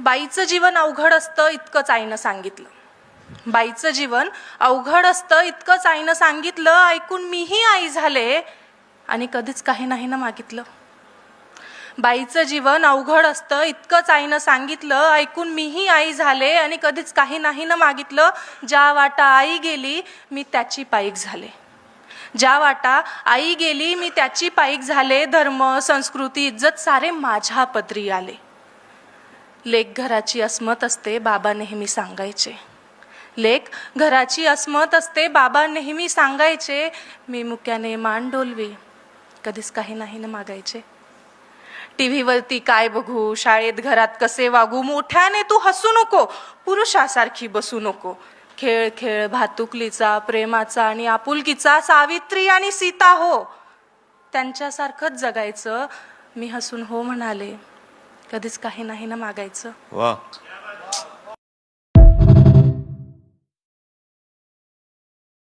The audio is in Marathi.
बाईचं जीवन अवघड असतं इतकंच आईनं सांगितलं. बाईचं जीवन अवघड असतं इतकंच आईनं सांगितलं ऐकून मीही आई झाले. आणि कधीच काही नाही ना मागितलं. बाईचं जीवन अवघड असतं इतकंच आईनं सांगितलं ऐकून मीही आई झाले. आणि कधीच काही नाही ना मागितलं ज्या वाटा आई गेली मी त्याची पाईक झाले. ज्या वाटा आई गेली मी त्याची पाईक झाले धर्म संस्कृती इज्जत सारे माझ्या पदरी आले. लेख घराची अस्मत असते बाबा नेहमी सांगायचे. लेख घराची अस्मत असते बाबा नेहमी सांगायचे मी मुक्याने मान डोलवी कधीच काही नाही ना मागायचे. टी व्हीवरती काय बघू शाळेत घरात कसे वागू मोठ्याने तू हसू नको पुरुषासारखी बसू नको. खेळ खेळ भातुकलीचा प्रेमाचा आणि आपुलकीचा सावित्री आणि सीता हो. त्यांच्यासारखंच जगायचं मी हसून हो म्हणाले. कधीच काही नाही ना मागायचं. वा.